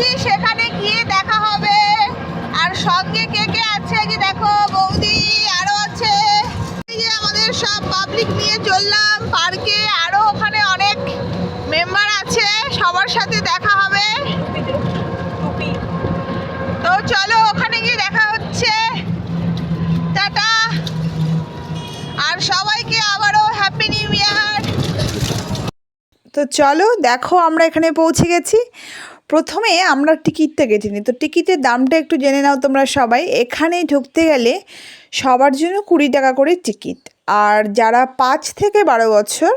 যাচ্ছি সেখানে গিয়ে দেখা হবে। আর সঙ্গে কে কে আছে? যে দেখো, বৌদি আরও আছে। আমাদের সব পাবলিক নিয়ে চললাম পার্কে আরও ওখানে অনেক মেম্বার আছে, সবার সাথে দেখা হবে। তো চলো, ওখানে গিয়ে দেখা হচ্ছে। টাটা। আর সবাইকে আবারও হ্যাপি নিউ ইয়ার তো চলো, দেখো আমরা এখানে পৌঁছে গেছি। প্রথমে আমরা টিকিটটা কেটে নিই তো টিকিটের দামটা একটু জেনে নাও তোমরা সবাই। এখানে ঢুকতে গেলে সবার জন্য কুড়ি টাকা করে টিকিট। আর যারা পাঁচ থেকে বারো বছর,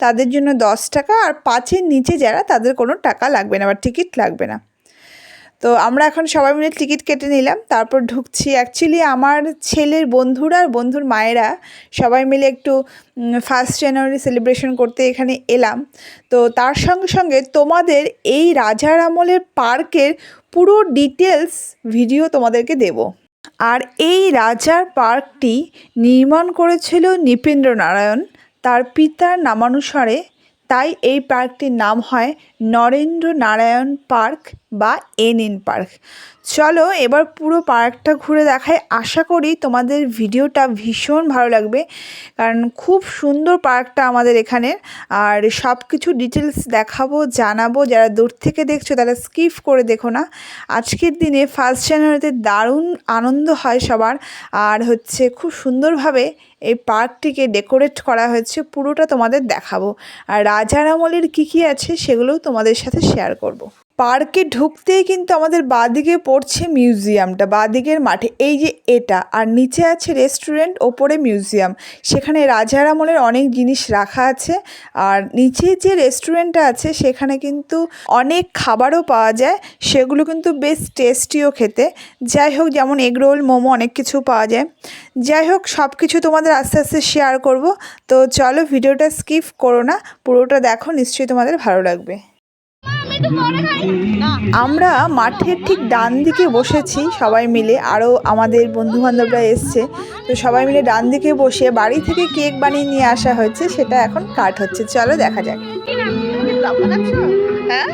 তাদের জন্য দশ টাকা। আর পাঁচের নিচে যারা, তাদের কোনো টাকা লাগবে না বা টিকিট লাগবে না। তো আমরা এখন সবাই মিলে টিকিট কেটে নিলাম। তারপর ঢুকছি অ্যাকচুয়ালি আমার ছেলের বন্ধুরা আর বন্ধুর মায়েরা সবাই মিলে একটু ফার্স্ট জানুয়ারি সেলিব্রেশন করতে এখানে এলাম। তো তার সঙ্গে সঙ্গে তোমাদের এই রাজার আমলের পার্কের পুরো ডিটেলস ভিডিও তোমাদেরকে দেব। আর এই রাজার পার্কটি নির্মাণ করেছিল নৃপেন্দ্র নারায়ণ তার পিতার নামানুসারে তাই এই পার্কটির নাম হয় নরেন্দ্র নারায়ণ পার্ক বা এন এন পার্ক। চলো এবার পুরো পার্কটা ঘুরে দেখায় আশা করি তোমাদের ভিডিওটা ভীষণ ভালো লাগবে, কারণ খুব সুন্দর পার্কটা আমাদের এখানে আর সব কিছু ডিটেলস দেখাবো, জানাব, যারা দূর থেকে দেখছ তারা স্কিপ করে দেখো না। আজকের দিনে ফার্স্ট জানুয়ারিতে দারুণ আনন্দ হয় সবার। আর হচ্ছে খুব সুন্দরভাবে এই পার্কটিকে ডেকোরেট করা হয়েছে, পুরোটা তোমাদের দেখাবো। আর রাজার আমলের কী কী আছে সেগুলোও তোমাদের সাথে শেয়ার করব। পার্কে ঢুকতেই কিন্তু আমাদের বাঁদিকে পড়ছে মিউজিয়ামটা, বাঁদিকের মাঠে। এই যে এটা, আর নিচে আছে রেস্টুরেন্ট, ওপরে মিউজিয়াম। সেখানে রাজার আমলের অনেক জিনিস রাখা আছে। আর নিচে যে রেস্টুরেন্টটা আছে, সেখানে কিন্তু অনেক খাবারও পাওয়া যায়। সেগুলো কিন্তু বেশ টেস্টিও খেতে। যাই হোক, যেমন এগরোল মোমো, অনেক কিছু পাওয়া যায়। যাই হোক সব কিছু তোমাদের আস্তে আস্তে শেয়ার করব। তো চলো, ভিডিওটা স্কিপ করো না। পুরোটা দেখো, নিশ্চয়ই তোমাদের ভালো লাগবে। আমরা মাঠের ঠিক ডান দিকে বসেছি, সবাই মিলে। আরও আমাদের বন্ধু বান্ধবরা এসছে। তো সবাই মিলে ডান দিকে বসে বাড়ি থেকে কেক বানিয়ে নিয়ে আসা হয়েছে, সেটা এখন কাট হচ্ছে। চলো দেখা যাক। হ্যাঁ?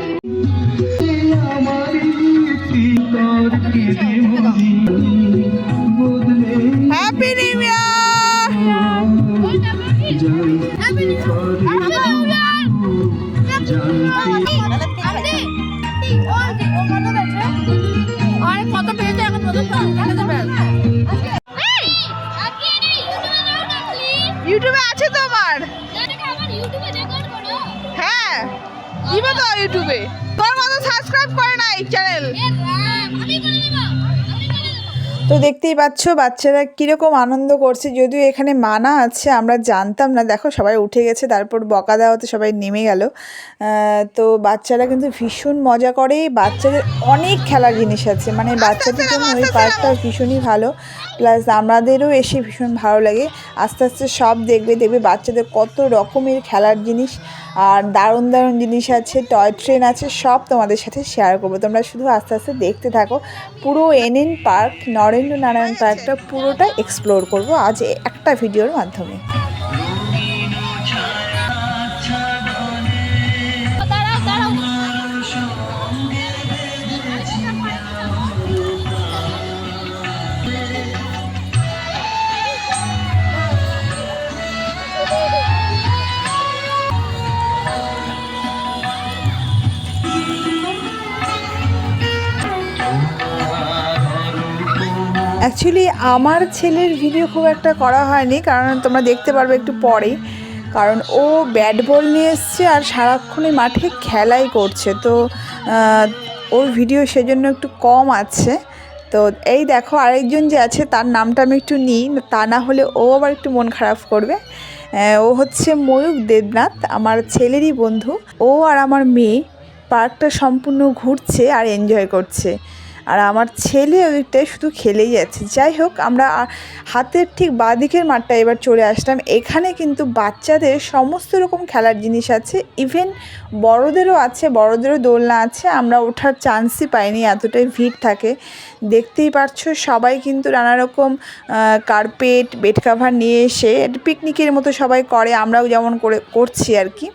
ইউটিউবে আছে তো আমার হ্যাঁ দিব তো ইউটিউবে। তোর মতো সাবস্ক্রাইব করে না এই চ্যানেল তো দেখতেই পাচ্ছ, বাচ্চারা কীরকম আনন্দ করছে। যদিও এখানে মানা আছে, আমরা জানতাম না। দেখো, সবাই উঠে গেছে, তারপর বকা দেওয়াতে সবাই নেমে গেল। তো বাচ্চারা কিন্তু ভীষণ মজা করে। বাচ্চাদের অনেক খেলার জিনিস আছে। মানে বাচ্চাদের জন্য ওই পার্কটা ভীষণই ভালো। প্লাস আমাদেরও এসে ভীষণ ভালো লাগে। আস্তে আস্তে সব দেখবে দেখবে বাচ্চাদের কত রকমের খেলার জিনিস। আর দারুণ দারুণ জিনিস আছে, টয় ট্রেন আছে, সব তোমাদের সাথে শেয়ার করব। তোমরা শুধু আস্তে আস্তে দেখতে থাকো। পুরো N N park Narendra Narayan পার্কটা পুরোটা এক্সপ্লোর করব আজ একটা ভিডিওর মাধ্যমে। অ্যাকচুয়ালি আমার ছেলের ভিডিও খুব একটা করা হয়নি, কারণ তোমরা দেখতে পারবে একটু পরে। কারণ ও ব্যাট বল নিয়ে এসছে আর সারাক্ষণই মাঠে খেলাই করছে। তো ওর ভিডিও সেজন্য একটু কম আছে। তো, এই দেখো আরেকজন যে আছে, তার নামটা আমি একটু নিই। তা না হলে ও আবার একটু মন খারাপ করবে। ও হচ্ছে ময়ূক দেবনাথ, আমার ছেলেরই বন্ধু। ও আর আমার মেয়ে, পার্কটা সম্পূর্ণ ঘুরছে আর এনজয় করছে। আর আমার ছেলে ওইটাই শুধু খেলেই যাচ্ছে। যাই হোক, আমরা হাতের ঠিক বাঁদিকের মাঠটা এবার চলে আসলাম। এখানে কিন্তু বাচ্চাদের সমস্ত রকম খেলার জিনিস আছে। ইভেন বড়দেরও আছে, বড়দেরও দোলনা আছে। আমরা ওঠার চান্সই পাইনি, এতটাই ভিড় থাকে। দেখতেই পারছ, সবাই কিন্তু নানা রকম কার্পেট বেড কাভার নিয়ে এসে পিকনিকের মতো সবাই করে। আমরাও যেমন করে, করছি আর কি।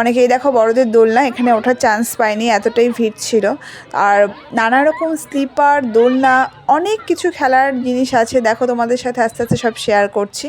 অনেকেই দেখো বড়দের দোলনা, এখানে ওঠার চান্স পায়নি, এতটাই ভিড় ছিল। আর নানা রকম স্লিপার দোলনা, অনেক কিছু খেলার জিনিস আছে। দেখো তোমাদের সাথে আস্তে আস্তে সব শেয়ার করছি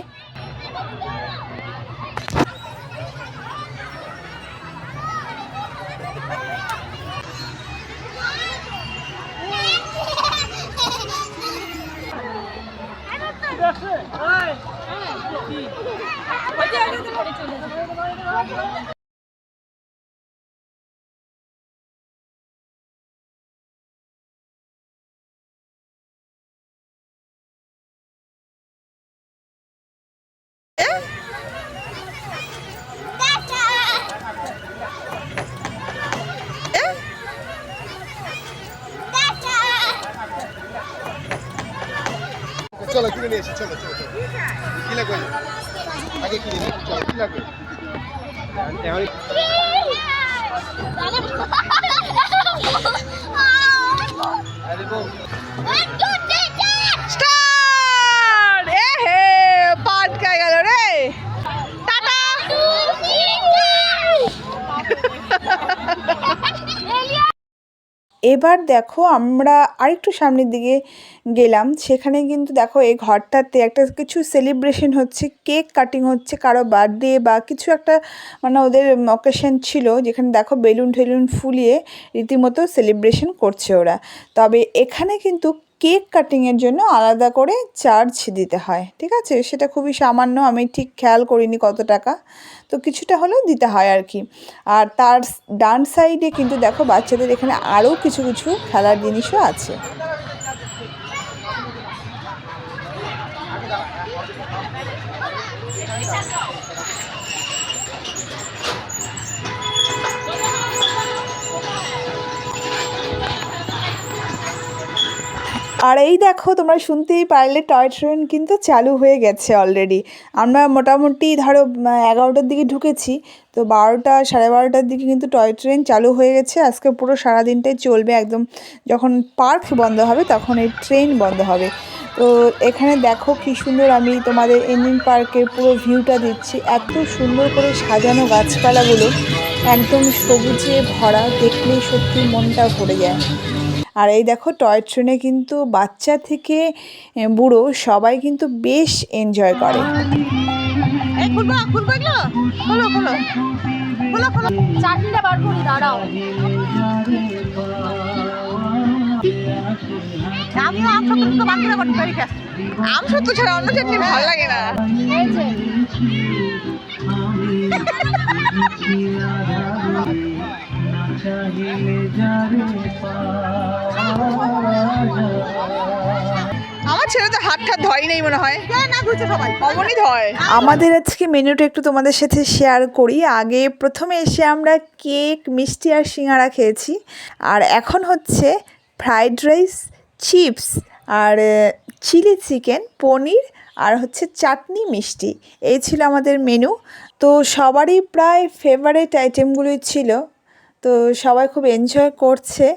চলো কিনে নিয়ে এসি চলো চলো চলো। কি লাগবে? আগে কিনে চলো কি এবার দেখো আমরা আরেকটু সামনের দিকে গেলাম। সেখানে কিন্তু দেখো এই ঘরটাতে একটা কিছু সেলিব্রেশন হচ্ছে কেক কাটিং হচ্ছে, কারও বার্থডে বা কিছু একটা মানে ওদের অকেশন ছিল, যেখানে দেখো বেলুন ঠেলুন ফুলিয়ে রীতিমতো সেলিব্রেশন করছে ওরা। তবে এখানে কিন্তু কেক কাটিংয়ের জন্য আলাদা করে চার্জ দিতে হয়, ঠিক আছে? সেটা খুবই সামান্য, আমি ঠিক খেয়াল করিনি কত টাকা। তো কিছুটা হলেও দিতে হয় আর কি। আর তার ডান সাইডে কিন্তু দেখো বাচ্চাদের এখানে আরও কিছু কিছু খেলার জিনিসও আছে। আর এই দেখো, তোমরা শুনতেই পারলে, টয় ট্রেন কিন্তু চালু হয়ে গেছে অলরেডি আমরা মোটামুটি ধরো এগারোটার দিকে ঢুকেছি, তো বারোটা, সাড়ে বারোটার দিকে কিন্তু টয় ট্রেন চালু হয়ে গেছে। আজকে পুরো সারাদিনটাই চলবে একদম, যখন পার্ক বন্ধ হবে, তখন এই ট্রেন বন্ধ হবে। তো এখানে দেখো কি সুন্দর আমি তোমাদের ইঞ্জিন পার্কের পুরো ভিউটা দিচ্ছি। এত সুন্দর করে সাজানো গাছপালাগুলো, একদম সবুজে ভরা, দেখলেই সত্যি মনটা ভরে যায়। আর এই দেখো টয় ট্রেনে কিন্তু বাচ্চা থেকে বুড়ো সবাই কিন্তু বেশ এনজয় করে। এই খুলবো খুলবো এগুলো? খোলো খোলো। খোলো খোলো। চাটনিটা বার করি দাঁড়াও। আমি আম সত্তর তো করতে পারি আম সত্য ছাড়া অন্য চাটনি ভালো লাগে না। এই আমার ছেলে তো হাত ঠাত ধরেই নেই মনে হয়। অমনই ধয় আমাদের আজকে মেনুটা একটু তোমাদের সাথে শেয়ার করি। আগে প্রথমে এসে আমরা কেক মিষ্টি আর সিঙ্গারা খেয়েছি। আর এখন হচ্ছে ফ্রাইড রাইস চিপস আর চিলি চিকেন পনির আর হচ্ছে চাটনি মিষ্টি। এই ছিল আমাদের মেনু তো সবারই প্রায় ফেভারেট আইটেমগুলোই ছিল। তো সবাই খুব এনজয় করছে।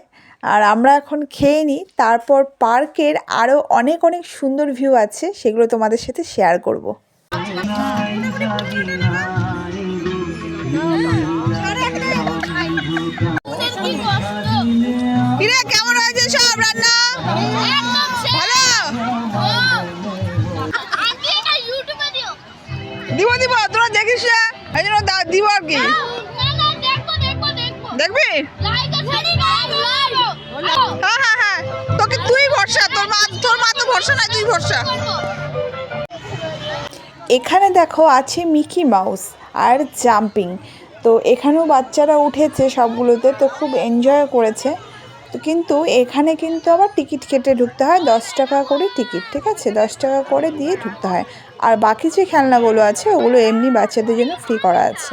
আর আমরা এখন খেয়ে নিই তারপর পার্কের আরও অনেক অনেক সুন্দর ভিউ আছে সেগুলো তোমাদের সাথে শেয়ার করব। কেমন হয়েছে সব রান্না? ভালো? দিব দিব তোরা দেখিস না। এই জন্য দা- দিব আর কি। হ্যাঁ হ্যাঁ হ্যাঁ তোকে তুই ভরসা তোর মা তোর মা তো ভরসা না তুই ভরসা। এখানে দেখো আছে মিকি মাউস আর জাম্পিং। তো এখানেও বাচ্চারা উঠেছে সবগুলোতে তো খুব এনজয় করেছে। তো কিন্তু এখানে কিন্তু আবার টিকিট কেটে ঢুকতে হয় দশ টাকা করে টিকিট ঠিক আছে? দশ টাকা করে দিয়ে ঢুকতে হয়। আর বাকি যে খেলনাগুলো আছে ওগুলো এমনি বাচ্চাদের জন্য ফ্রি করা আছে।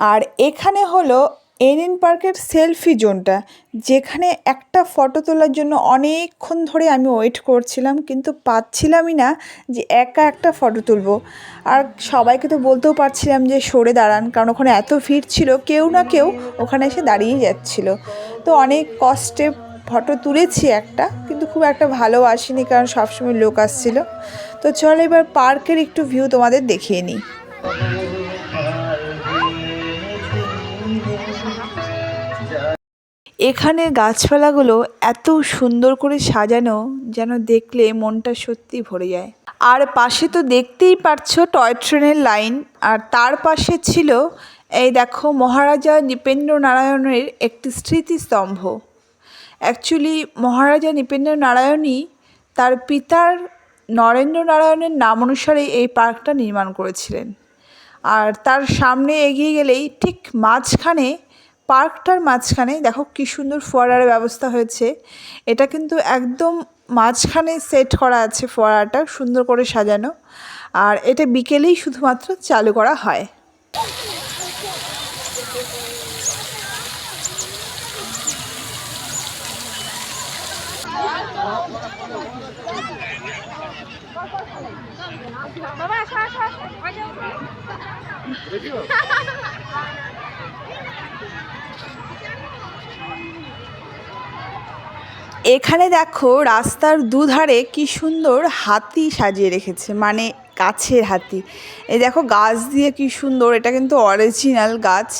আর এখানে হলো এনএন পার্কের সেলফি জোনটা, যেখানে একটা ফটো তোলার জন্য অনেকক্ষণ ধরে আমি ওয়েট করছিলাম, কিন্তু পাচ্ছিলামই না যে একা একটা ফটো তুলবো। আর সবাইকে তো বলতেও পারছিলাম যে সরে দাঁড়ান, কারণ ওখানে এত ভিড় ছিল, কেউ না কেউ ওখানে এসে দাঁড়িয়ে যাচ্ছিল। তো অনেক কষ্টে ফটো তুলেছি একটা, কিন্তু খুব একটা ভালো আসেনি, কারণ সবসময় লোক আসছিল। তো চলো এবার পার্কের একটু ভিউ তোমাদের দেখিয়ে নিই। এখানের গাছপালাগুলো এত সুন্দর করে সাজানো যেন দেখলে মনটা সত্যি ভরে যায়। আর পাশে তো দেখতেই পারছ টয় ট্রেনের লাইন, আর তার পাশে ছিল, এই দেখো, মহারাজা নৃপেন্দ্র নারায়ণের একটি স্মৃতিস্তম্ভ। অ্যাকচুয়ালি মহারাজা নৃপেন্দ্র নারায়ণই তার পিতার নরেন্দ্র নারায়ণের নাম অনুসারে এই পার্কটা নির্মাণ করেছিলেন। আর তার সামনে এগিয়ে গেলেই ঠিক মাঝখানে পার্কটার মাঝখানে, দেখো কী সুন্দর ফোয়ারার ব্যবস্থা হয়েছে। এটা কিন্তু একদম মাঝখানে সেট করা আছে ফোয়ারাটা, সুন্দর করে সাজানো। আর এটা বিকেলেই শুধুমাত্র চালু করা হয়। বাবা আসো আসো আসো এখানে দেখো রাস্তার দুধারে কি সুন্দর হাতি সাজিয়ে রেখেছে মানে গাছের হাতি। এই দেখো গাছ দিয়ে কি সুন্দর, এটা কিন্তু অরিজিনাল গাছ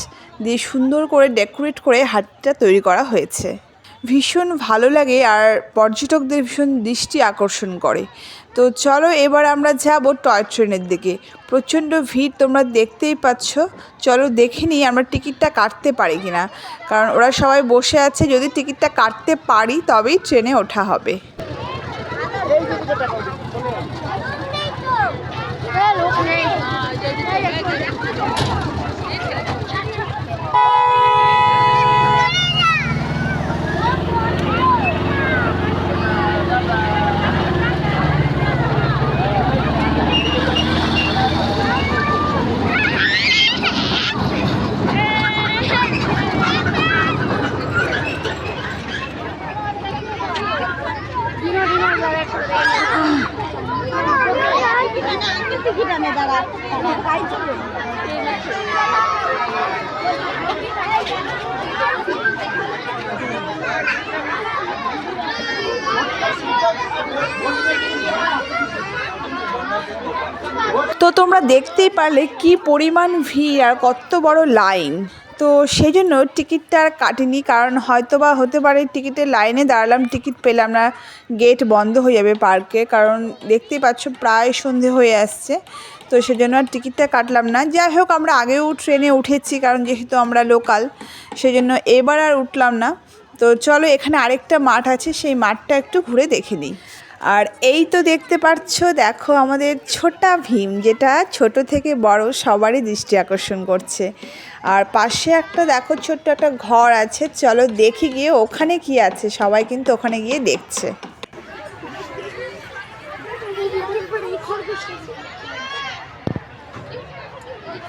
দিয়ে সুন্দর করে ডেকোরেট করে হাতিটা তৈরি করা হয়েছে। ভীষণ ভালো লাগে আর পর্যটকদের ভীষণ দৃষ্টি আকর্ষণ করে। তো চলো এবার আমরা যাব টয় ট্রেনের দিকে। প্রচণ্ড ভিড় তোমরা দেখতেই পাচ্ছ। চলো দেখে নিই আমরা টিকিটটা কাটতে পারি কি না কারণ ওরা সবাই বসে আছে, যদি টিকিটটা কাটতে পারি তবেই ট্রেনে ওঠা হবে লোক নেই তো তোমরা দেখতেই পারলে কি পরিমাণ ভিড় আর কত বড় লাইন। তো সেই জন্য টিকিটটা আর কাটিনি, কারণ হয়তো বা হতে পারে টিকিটের লাইনে দাঁড়ালাম, টিকিট পেলাম না, গেট বন্ধ হয়ে যাবে পার্কে, কারণ দেখতেই পাচ্ছ প্রায় সন্ধে হয়ে আসছে। তো সেজন্য আর টিকিটটা কাটলাম না। যাই হোক, আমরা আগেও ট্রেনে উঠেছি, কারণ যেহেতু আমরা লোকাল, সেজন্য এবার আর উঠলাম না। তো চলো, এখানে আরেকটা মাঠ আছে, সেই মাঠটা একটু ঘুরে দেখে নিই। আর এই তো দেখতে পাচ্ছ, দেখো আমাদের ছোটা ভীম, যেটা ছোট থেকে বড় সবারই দৃষ্টি আকর্ষণ করছে। আর পাশে একটা, দেখো, ছোট্ট একটা ঘর আছে। চলো দেখি গিয়ে ওখানে কি আছে, সবাই কিন্তু ওখানে গিয়ে দেখছে।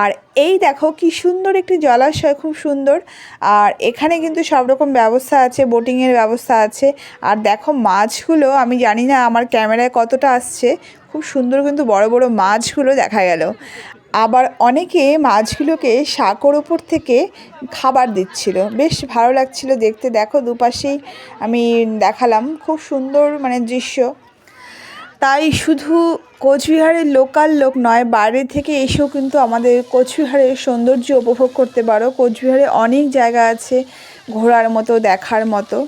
আর এই দেখো কি সুন্দর একটি জলাশয়, খুব সুন্দর। আর এখানে কিন্তু সব রকম ব্যবস্থা আছে বোটিংয়ের ব্যবস্থা আছে। আর দেখো মাছগুলো, আমি জানি না আমার ক্যামেরায় কতটা আসছে, খুব সুন্দর কিন্তু বড় বড় মাছগুলো দেখা গেল। আবার অনেকে মাছগুলোকে সাঁকোর ওপর থেকে খাবার দিচ্ছিল। বেশ ভালো লাগছিল দেখতে। দেখো দুপাশেই আমি দেখালাম, খুব সুন্দর মানে দৃশ্য। তাই শুধু কোচবিহারের লোকাল লোক নয়, বাইরে থেকে এসেও কিন্তু আমাদের কোচবিহারের সৌন্দর্য উপভোগ করতে পারো। কোচবিহারে অনেক জায়গা আছে ঘোরার মতো, দেখার মতো।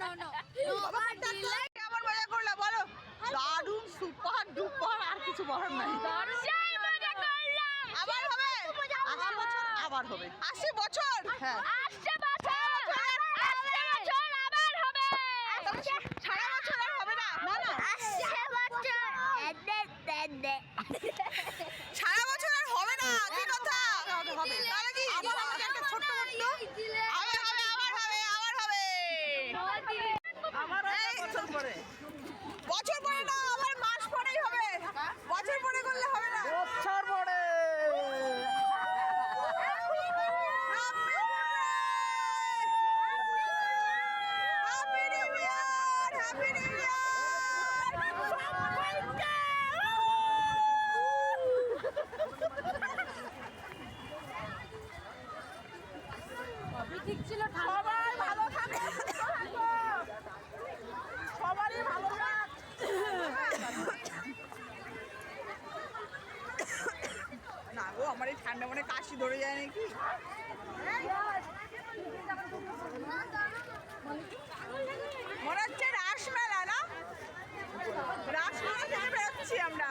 নো নো আবার মজা করলা বলো। দারুণ সুপার ডুপার আর কিছু বলার নাই। আবার হবে? আবার হবে। আশি বছর? হ্যাঁ। ধরে যায় নাকি? মনে হচ্ছে রাসমেলা, না? রাসমেলা থেকে বেরোচ্ছি আমরা।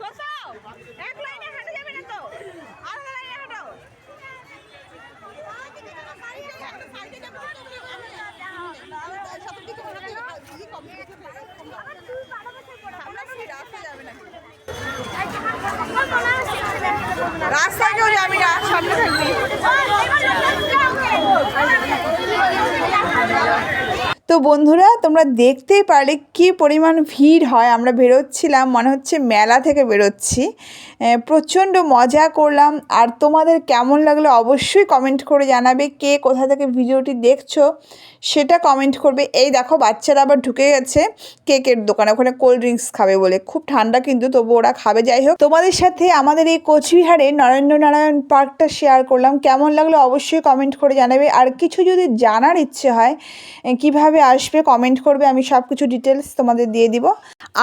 কোথাও? লাইনে হেঁটে আলাদা লাইনে হাঁটো রাস্তায় কেউ যাবি না সামনে থাকবি। তো বন্ধুরা তোমরা দেখতেই পারলে কি পরিমাণ ভিড় হয়। আমরা বেরোচ্ছিলাম মনে হচ্ছে মেলা থেকে বেরোচ্ছি। প্রচণ্ড মজা করলাম। আর তোমাদের কেমন লাগল অবশ্যই কমেন্ট করে জানাবে। কে কোথা থেকে ভিডিওটি দেখছ সেটা কমেন্ট করবে। এই দেখো বাচ্চারা আবার ঢুকে গেছে কেকের দোকানে। ওখানে কোল্ড ড্রিঙ্কস খাবে বলে। খুব ঠান্ডা কিন্তু তবু ওরা খাবে। যাই হোক তোমাদের সাথে আমাদের এই কোচবিহারে নরেন্দ্র নারায়ণ পার্কটা শেয়ার করলাম। কেমন লাগল অবশ্যই কমেন্ট করে জানাবে। আর কিছু যদি জানার ইচ্ছে হয় এ, কীভাবে আসবে কমেন্ট করবে, আমি সব কিছু ডিটেলস তোমাদের দিয়ে দিব।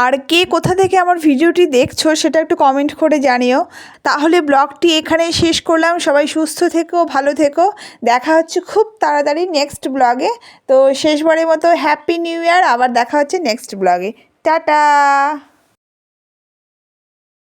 আর কে কোথা থেকে আমার ভিডিওটি দেখছ সেটা একটু কমেন্ট করে জানিও। তাহলে ব্লগটি এখানে শেষ করলাম। সবাই সুস্থ থেকো, ভালো থেকো। দেখা হচ্ছে খুব তাড়াতাড়ি নেক্সট ব্লগে তো শেষবারের মতো হ্যাপি নিউ ইয়ার আবার দেখা হচ্ছে নেক্সট ব্লগে টাটা!